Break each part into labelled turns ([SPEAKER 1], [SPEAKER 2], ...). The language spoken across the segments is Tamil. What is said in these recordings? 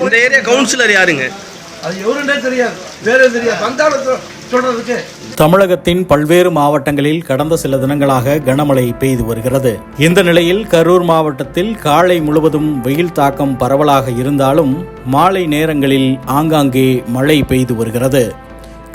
[SPEAKER 1] இந்த ஏரியா கவுன்சிலர் யாருங்க?
[SPEAKER 2] அது எவருன்னே தெரியாது. வேற தெரியாது. வந்தாலும் சொ- சொல்றதுக்கு.
[SPEAKER 3] தமிழகத்தின் பல்வேறு மாவட்டங்களில் கடந்த சில தினங்களாக கனமழை பெய்து வருகிறது. இந்த நிலையில் கரூர் மாவட்டத்தில் காலை முழுவதும் வெயில் தாக்கம் பரவலாக இருந்தாலும் மாலை நேரங்களில் ஆங்காங்கே மழை பெய்து வருகிறது.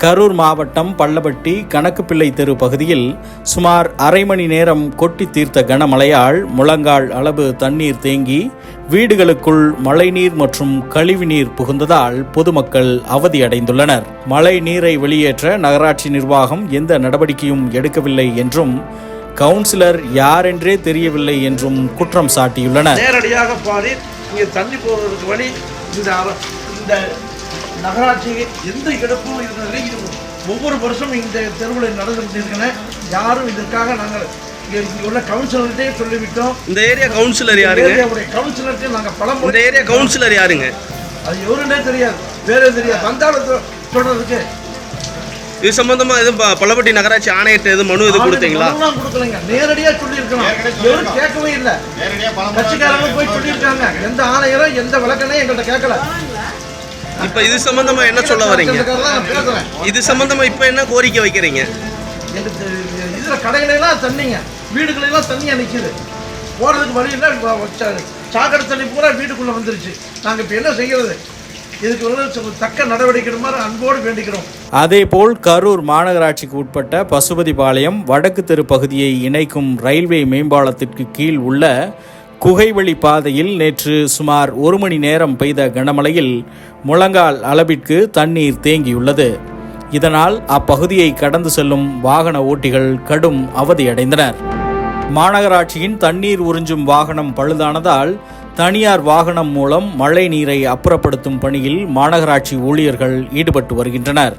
[SPEAKER 3] கரூர் மாவட்டம் பள்ளப்பட்டி கணக்குப்பிள்ளை தெரு பகுதியில் சுமார் அரை மணி நேரம் கொட்டி தீர்த்த கனமழையால் முழங்கால் அளவு தண்ணீர் தேங்கி வீடுகளுக்குள் மழைநீர் மற்றும் கழிவுநீர் புகுந்ததால் பொதுமக்கள் அவதியடைந்துள்ளனர். மழை நீரை வெளியேற்ற நகராட்சி நிர்வாகம் எந்த நடவடிக்கையும் எடுக்கவில்லை என்றும் கவுன்சிலர் யாரென்றே தெரியவில்லை என்றும் குற்றம் சாட்டியுள்ளனர்.
[SPEAKER 2] நேரடியாக பாடி இங்கே தண்ணி போவதற்கு வழி இந்த இந்த நகராட்சி எந்த இடப்பும் இருக்கிறது ஒவ்வொரு வருஷமும் இந்த தெருவில் நடந்து கொண்டிருக்கிறேன் யாரும் இதற்காக நாங்கள் உள்ள கவுன்சிலர்கிட்டே சொல்லிவிட்டோம்.
[SPEAKER 1] இந்த ஏரியா கவுன்சிலர் யாருங்க?
[SPEAKER 2] கவுன்சிலர்கிட்ட நாங்கள்
[SPEAKER 1] இந்த ஏரியா கவுன்சிலர் யாருங்க?
[SPEAKER 2] அது எவருன்னே தெரியாது. வேற தெரியாது. வந்தாலும் சொல்றதுக்கு
[SPEAKER 1] இது சம்பந்தமா எதுவும் ப- பள்ளப்பட்டி நகராட்சி ஆணையத்தை எதுவும் மனு எதுவும் கொடுத்தீங்களா?
[SPEAKER 2] கொடுக்கலைங்க. நேரடியா சொல்லியிருக்கணும் எவரும் கேட்கவே இல்லை. கட்சிக்காரங்க போய் சொல்லியிருக்காங்க. எந்த ஆணையரும் எந்த விளக்கனையும் எங்கள்கிட்ட கேட்கல.
[SPEAKER 1] இப்ப இது சம்பந்தமா என்ன சொல்ல வரீங்க? இது சம்பந்தமா இப்ப என்ன கோரிக்கை வைக்கிறீங்க?
[SPEAKER 2] இதுல கடைகளெல்லாம் தண்ணிங்க. வீடுகளெல்லாம் தண்ணியா நிக்குது போறதுக்கு வழி இல்லை சாக்கடை தண்ணி பூரா வீட்டுக்குள்ள வந்துருச்சு. நாங்க இப்ப என்ன செய்யறது? இதுக்கு வந்து சு- தக்க நடவடிக்கை எடுக்குமாறு அன்போடு வேண்டிக்கிறோம்.
[SPEAKER 3] அதேபோல் கரூர் மாநகராட்சிக்கு உட்பட்ட பசுபதிபாளையம் வடக்கு தெரு பகுதியை இணைக்கும் ரயில்வே மேம்பாலத்திற்கு கீழ் உள்ள குகைவழி பாதையில் நேற்று சுமார் ஒரு மணி நேரம் பெய்த கனமழையில் முழங்கால் அளவிற்கு தண்ணீர் தேங்கியுள்ளது. இதனால் அப்பகுதியை கடந்து செல்லும் வாகன ஓட்டிகள் கடும் அவதியடைந்தனர். மாநகராட்சியின் தண்ணீர் உறிஞ்சும் வாகனம் பழுதானதால் தனியார் வாகனம் மூலம் மழை நீரை அப்புறப்படுத்தும் பணியில் மாநகராட்சி ஊழியர்கள் ஈடுபட்டு வருகின்றனர்.